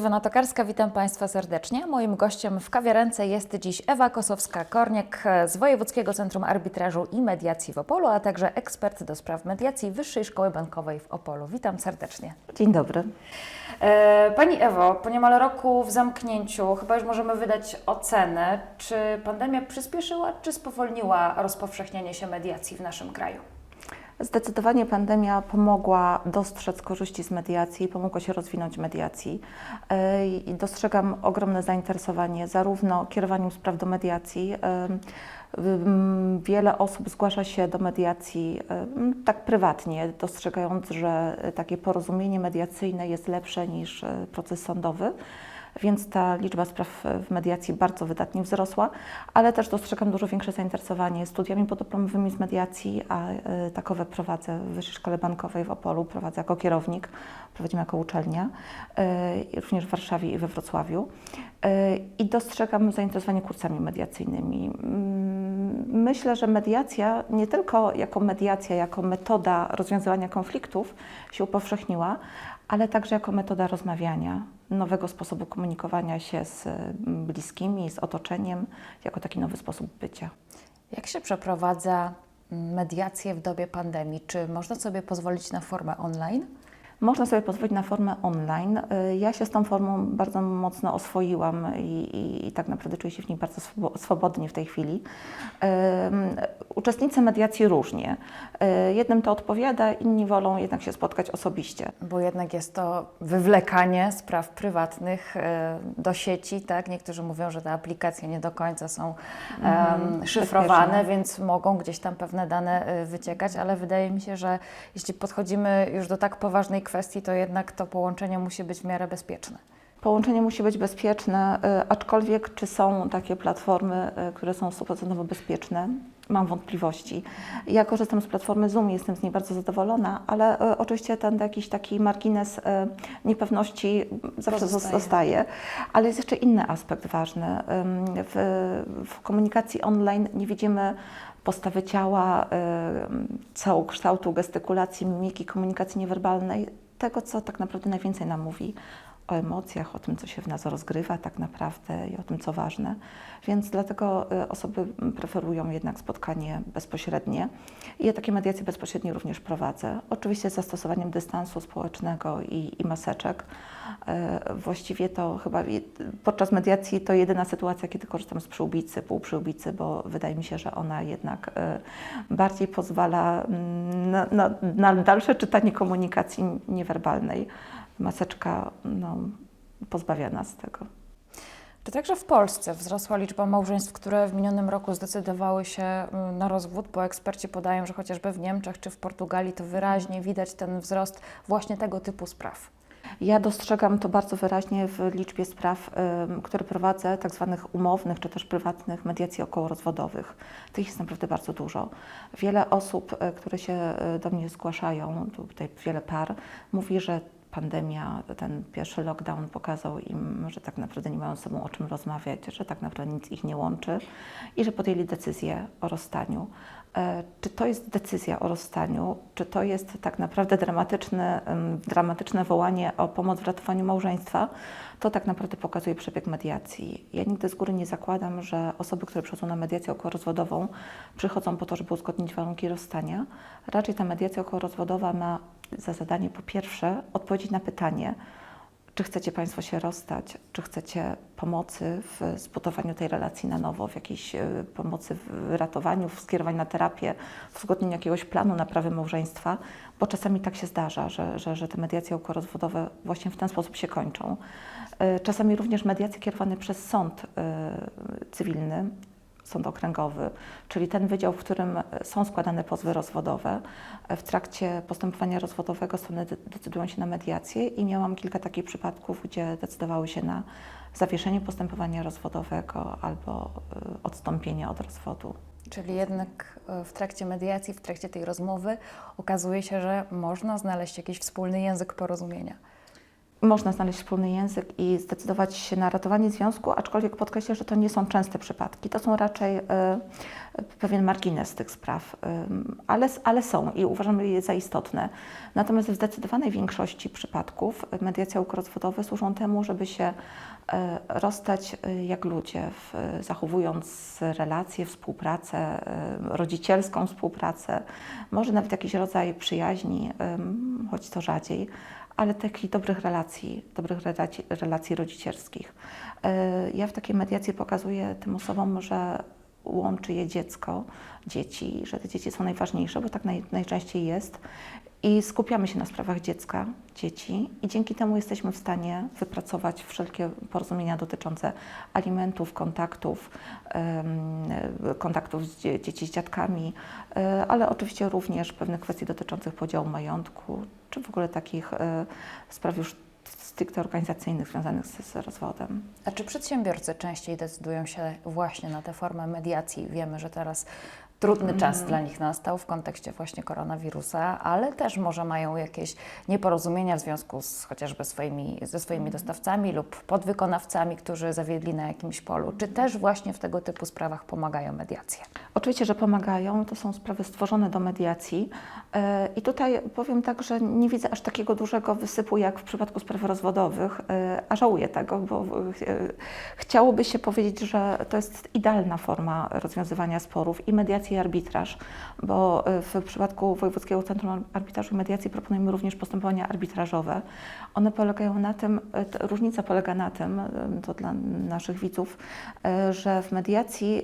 Iwona Tokarska, witam Państwa serdecznie. Moim gościem w kawiarence jest dziś Ewa Kosowska-Korniak z Wojewódzkiego Centrum Arbitrażu i Mediacji w Opolu, a także ekspert do spraw mediacji Wyższej Szkoły Bankowej w Opolu. Witam serdecznie. Dzień dobry. E, Pani Ewo, po niemal roku w zamknięciu chyba już możemy wydać ocenę, czy pandemia przyspieszyła, czy spowolniła rozpowszechnianie się mediacji w naszym kraju? Zdecydowanie pandemia pomogła dostrzec korzyści z mediacji, pomogła się rozwinąć mediacji. Yy, I dostrzegam ogromne zainteresowanie zarówno kierowaniem spraw do mediacji. Yy, ym, Wiele osób zgłasza się do mediacji ym, tak prywatnie, dostrzegając, że takie porozumienie mediacyjne jest lepsze niż y, proces sądowy. Więc ta liczba spraw w mediacji bardzo wydatnie wzrosła, ale też dostrzegam dużo większe zainteresowanie studiami podyplomowymi z mediacji, a y, takowe prowadzę w Wyższej Szkole Bankowej w Opolu, prowadzę jako kierownik, prowadzimy jako uczelnia, y, również w Warszawie i we Wrocławiu. Y, I dostrzegam zainteresowanie kursami mediacyjnymi. Mm, Myślę, że mediacja nie tylko jako mediacja, jako metoda rozwiązywania konfliktów się upowszechniła, ale także jako metoda rozmawiania, nowego sposobu komunikowania się z mm, bliskimi, z otoczeniem, jako taki nowy sposób bycia. Jak się przeprowadza mm, mediację w dobie pandemii? Czy można sobie pozwolić na formę online? Można sobie pozwolić na formę online. Y, Ja się z tą formą bardzo mocno oswoiłam i, i, i tak naprawdę czuję się w niej bardzo swo- swobodnie w tej chwili. Uczestnicy mediacji różnie. Y, Jednym to odpowiada, inni wolą jednak się spotkać osobiście. Bo jednak jest to wywlekanie spraw prywatnych e, do sieci, tak? Niektórzy mówią, że te aplikacje nie do końca są em, szyfrowane, więc mogą gdzieś tam pewne dane wyciekać, ale wydaje mi się, że jeśli podchodzimy już do tak poważnej kwestii, to jednak to połączenie musi być w miarę bezpieczne. Połączenie musi być bezpieczne, y, aczkolwiek czy są takie platformy, y, które są stuprocentowo bezpieczne? Mam wątpliwości. Ja korzystam z platformy Zoom, jestem z niej bardzo zadowolona, ale y, oczywiście ten jakiś taki margines niepewności zawsze Pozostaje. zostaje. Ale jest jeszcze inny aspekt ważny. W, w komunikacji online nie widzimy postawy ciała, y, całokształtu, gestykulacji, mimiki, komunikacji niewerbalnej, tego, co tak naprawdę najwięcej nam mówi o emocjach, o tym, co się w nas rozgrywa tak naprawdę i o tym, co ważne. Więc dlatego y, osoby preferują jednak spotkanie bezpośrednie. I ja takie mediacje bezpośrednie również prowadzę. Oczywiście z zastosowaniem dystansu społecznego i, i maseczek. Y, Właściwie to chyba podczas mediacji to jedyna sytuacja, kiedy korzystam z przyłbicy, półprzyłbicy, bo wydaje mi się, że ona jednak y, bardziej pozwala mm, na, na, na dalsze czytanie komunikacji niewerbalnej. Maseczka no, pozbawia nas tego. Czy także w Polsce wzrosła liczba małżeństw, które w minionym roku zdecydowały się mm, na rozwód, bo eksperci podają, że chociażby w Niemczech czy w Portugalii to wyraźnie widać ten wzrost właśnie tego typu spraw. Ja dostrzegam to bardzo wyraźnie w liczbie spraw, które prowadzę, tak zwanych umownych czy też prywatnych mediacji okołorozwodowych. Tych jest naprawdę bardzo dużo. Wiele osób, y, które się y, do mnie zgłaszają, tutaj wiele par, mówi, że pandemia, ten pierwszy lockdown pokazał im, że tak naprawdę nie mają ze sobą o czym rozmawiać, że tak naprawdę nic ich nie łączy i że podjęli decyzję o rozstaniu. E, Czy to jest decyzja o rozstaniu, czy to jest tak naprawdę dramatyczne, dramatyczne wołanie o pomoc w ratowaniu małżeństwa, to tak naprawdę pokazuje przebieg mediacji. Ja nigdy z góry nie zakładam, że osoby, które przychodzą na mediację okołorozwodową, przychodzą po to, żeby uzgodnić warunki rozstania. Raczej ta mediacja okołorozwodowa ma za zadanie po pierwsze odpowiedzieć na pytanie, czy chcecie Państwo się rozstać, czy chcecie pomocy w zbudowaniu tej relacji na nowo, w jakiejś e, pomocy w ratowaniu, w skierowaniu na terapię, w uzgodnieniu jakiegoś planu naprawy małżeństwa, bo czasami tak się zdarza, że, że, że te mediacje okołorozwodowe właśnie w ten sposób się kończą. E, Czasami również mediacje kierowane przez sąd e, cywilny, sąd okręgowy, czyli ten wydział, w którym są składane pozwy rozwodowe. W trakcie postępowania rozwodowego strony de- decydują się na mediację i miałam kilka takich przypadków, gdzie decydowały się na zawieszenie postępowania rozwodowego albo y, odstąpienie od rozwodu. Czyli jednak e, w trakcie mediacji, w trakcie tej rozmowy okazuje się, że można znaleźć jakiś wspólny język porozumienia. Można znaleźć wspólny język i zdecydować się na ratowanie związku, aczkolwiek podkreślę, że to nie są częste przypadki. To są raczej y, pewien margines tych spraw, ym, ale, ale są i uważamy je za istotne. Natomiast w zdecydowanej większości przypadków mediacja ukorozwodowe służą temu, żeby się e, rozstać e, jak ludzie, w, zachowując relacje, współpracę, e, rodzicielską współpracę, może nawet jakiś rodzaj przyjaźni, ym, choć to rzadziej, ale takich dobrych relacji, dobrych relacji, relacji rodzicielskich. E, Ja w takiej mediacji pokazuję tym osobom, że łączy je dziecko, dzieci, że te dzieci są najważniejsze, bo tak naj, najczęściej jest. I skupiamy się na sprawach dziecka, dzieci i dzięki temu jesteśmy w stanie wypracować wszelkie porozumienia dotyczące alimentów, kontaktów, kontaktów z dzie- dzieci z dziadkami, e, ale oczywiście również pewnych kwestii dotyczących podziału majątku, czy w ogóle takich e, spraw już stricte organizacyjnych związanych z, z rozwodem. A czy przedsiębiorcy częściej decydują się właśnie na tę formę mediacji? Wiemy, że teraz trudny czas dla nich nastał w kontekście właśnie koronawirusa, ale też może mają jakieś nieporozumienia w związku z chociażby swoimi, ze swoimi dostawcami lub podwykonawcami, którzy zawiedli na jakimś polu. Czy też właśnie w tego typu sprawach pomagają mediacje? Oczywiście, że pomagają. To są sprawy stworzone do mediacji. E, I tutaj powiem tak, że nie widzę aż takiego dużego wysypu jak w przypadku spraw rozwodowych, e, a żałuję tego, bo e, chciałoby się powiedzieć, że to jest idealna forma rozwiązywania sporów i mediacji i arbitraż, bo e, w przypadku Wojewódzkiego Centrum Arbitrażu i Mediacji proponujemy również postępowania arbitrażowe. One polegają na tym, e, różnica polega na tym, e, to dla naszych widzów, że w mediacji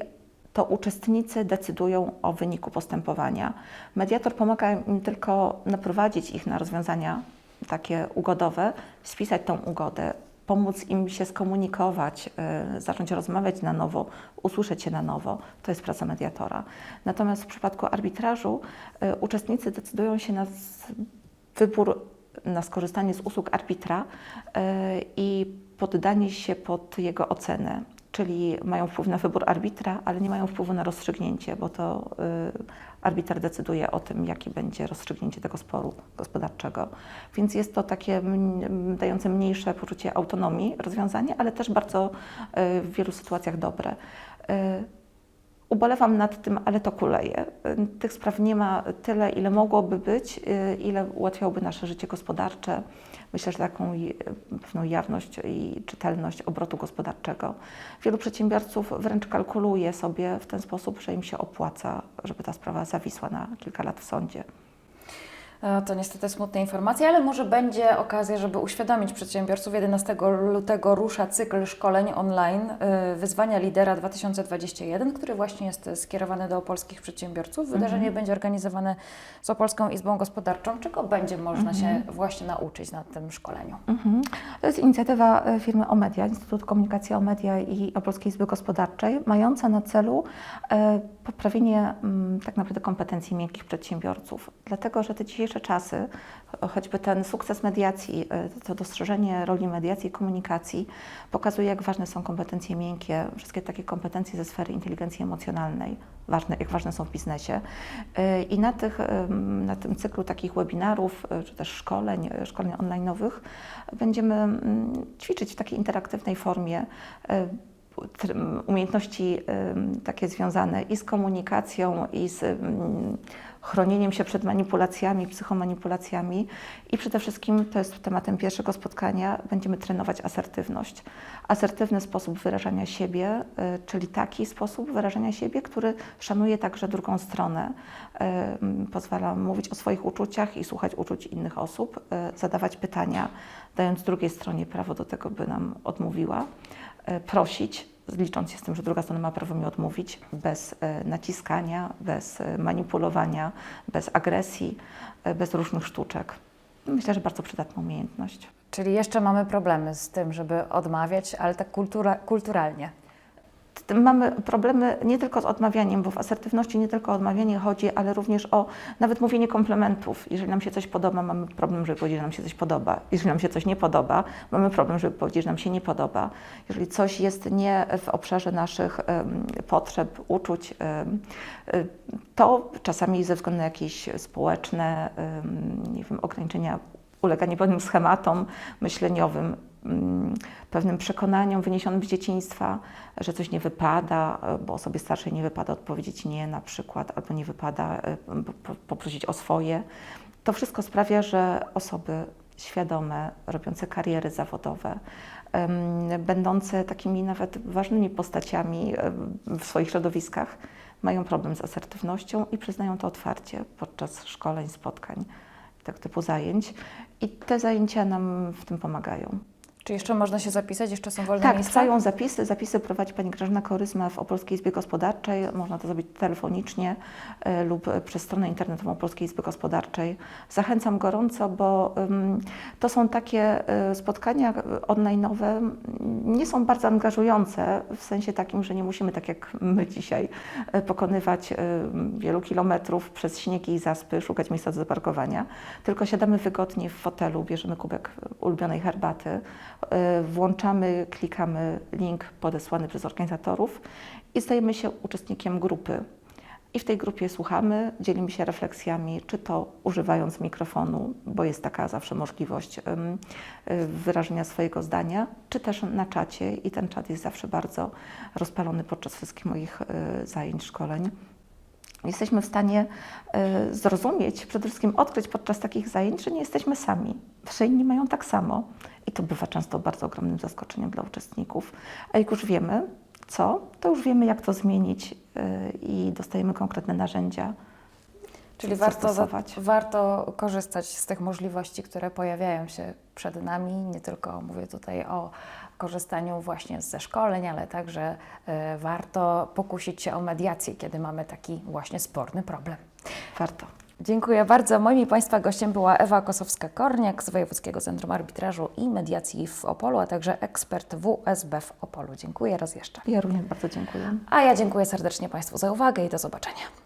to uczestnicy decydują o wyniku postępowania. Mediator pomaga im tylko naprowadzić ich na rozwiązania takie ugodowe, spisać tą ugodę, pomóc im się skomunikować, y, zacząć rozmawiać na nowo, usłyszeć się na nowo. To jest praca mediatora. Natomiast w przypadku arbitrażu y, uczestnicy decydują się na wybór, na skorzystanie z usług arbitra y, i poddanie się pod jego ocenę czyli mają wpływ na wybór arbitra, ale nie mają wpływu na rozstrzygnięcie, bo to y, decyduje o tym, jakie będzie rozstrzygnięcie tego sporu gospodarczego. Więc jest to takie dające mniejsze poczucie autonomii rozwiązanie, ale też bardzo y, w wielu sytuacjach dobre. Y, Ubolewam nad tym, ale to kuleje. Y, Tych spraw nie ma tyle, ile mogłoby być, y, ile ułatwiałoby nasze życie gospodarcze. Myślę, że taką i- pewną jawność i czytelność obrotu gospodarczego. Wielu przedsiębiorców wręcz kalkuluje sobie w ten sposób, że im się opłaca, żeby ta sprawa zawisła na kilka lat w sądzie. E, To niestety smutne informacje, ale może będzie okazja, żeby uświadomić przedsiębiorców. 11 lutego rusza cykl szkoleń online y, Wyzwania Lidera 2021, który właśnie jest skierowany do polskich przedsiębiorców. Wydarzenie będzie organizowane z Opolską Izbą Gospodarczą. Czego będzie można się właśnie nauczyć na tym szkoleniu? Mhm. To jest inicjatywa e, firmy Omedia, Instytutu Komunikacji Omedia i Opolskiej Izby Gospodarczej, mająca na celu e, poprawienie mm, tak naprawdę kompetencji miękkich przedsiębiorców. Dlatego, że te dzisiejsze czasy, cho- choćby ten sukces mediacji, e, to dostrzeżenie roli mediacji i komunikacji pokazuje, jak ważne są kompetencje miękkie, wszystkie takie kompetencje ze sfery inteligencji emocjonalnej, ważne, jak ważne są w biznesie. E, I na, tych, na tym cyklu takich webinarów, e, czy też szkoleń, szkoleń online'owych będziemy mm, ćwiczyć w takiej interaktywnej formie umiejętności takie związane i z komunikacją, i z chronieniem się przed manipulacjami, psychomanipulacjami. I przede wszystkim, to jest tematem pierwszego spotkania, będziemy trenować asertywność. Asertywny sposób wyrażania siebie, y, czyli taki sposób wyrażania siebie, który szanuje także drugą stronę, pozwala mówić o swoich uczuciach i słuchać uczuć innych osób, y, zadawać pytania, dając drugiej stronie prawo do tego, by nam odmówiła, prosić, licząc się z tym, że druga strona ma prawo mi odmówić, bez e, naciskania, bez e, manipulowania, bez agresji, e, bez różnych sztuczek. Myślę, że bardzo przydatna umiejętność. Czyli jeszcze mamy problemy z tym, żeby odmawiać, ale tak kultura, kulturalnie. T- Mamy problemy nie tylko z odmawianiem, bo w asertywności nie tylko o odmawianie chodzi, ale również o nawet mówienie komplementów. Jeżeli nam się coś podoba, mamy problem, żeby powiedzieć, że nam się coś podoba. Jeżeli nam się coś nie podoba, mamy problem, żeby powiedzieć, że nam się nie podoba. Jeżeli coś jest nie w obszarze naszych potrzeb, uczuć, to czasami ze względu na jakieś społeczne nie wiem, ograniczenia, uleganie pewnym schematom myśleniowym, pewnym przekonaniom wyniesionym z dzieciństwa, że coś nie wypada, e, bo osobie starszej nie wypada odpowiedzieć nie na przykład, albo nie wypada e, po- poprosić o swoje. To wszystko sprawia, że osoby świadome, robiące kariery zawodowe, będące takimi nawet ważnymi postaciami em, w swoich środowiskach, mają problem z asertywnością i przyznają to otwarcie podczas szkoleń, spotkań, tego typu zajęć. I te zajęcia nam w tym pomagają. Czy jeszcze można się zapisać? Jeszcze są wolne Tak, miejsca? trwają zapisy. Zapisy prowadzi pani Grażyna Koryzma w Opolskiej Izbie Gospodarczej. Można to zrobić telefonicznie e, lub e, przez stronę internetową Opolskiej Izby Gospodarczej. Zachęcam gorąco, bo ym, to są takie e, spotkania online'owe, nie są bardzo angażujące, w sensie takim, że nie musimy, tak jak my dzisiaj, e, pokonywać e, wielu kilometrów przez śniegi i zaspy, szukać miejsca do zaparkowania, tylko siadamy wygodnie w fotelu, bierzemy kubek ulubionej herbaty, włączamy, klikamy link podesłany przez organizatorów i stajemy się uczestnikiem grupy. I w tej grupie słuchamy, dzielimy się refleksjami, czy to używając mikrofonu, bo jest taka zawsze możliwość wyrażenia swojego zdania, czy też na czacie i ten czat jest zawsze bardzo rozpalony podczas wszystkich moich y, zajęć, szkoleń. Jesteśmy w stanie y, zrozumieć, przede wszystkim odkryć podczas takich zajęć, że nie jesteśmy sami, że inni mają tak samo. To bywa często bardzo ogromnym zaskoczeniem dla uczestników. A jak już wiemy, co, to już wiemy, jak to zmienić y, i dostajemy konkretne narzędzia. Czyli warto, warto korzystać z tych możliwości, które pojawiają się przed nami. Nie tylko mówię tutaj o korzystaniu właśnie ze szkoleń, ale także e, warto pokusić się o mediację, kiedy mamy taki właśnie sporny problem. Warto. Dziękuję bardzo. Moim i Państwa gościem była Ewa Kosowska-Korniak z Wojewódzkiego Centrum Arbitrażu i Mediacji w Opolu, a także ekspert WSB w Opolu. Dziękuję raz jeszcze. Ja również bardzo dziękuję. A ja dziękuję serdecznie Państwu za uwagę i do zobaczenia.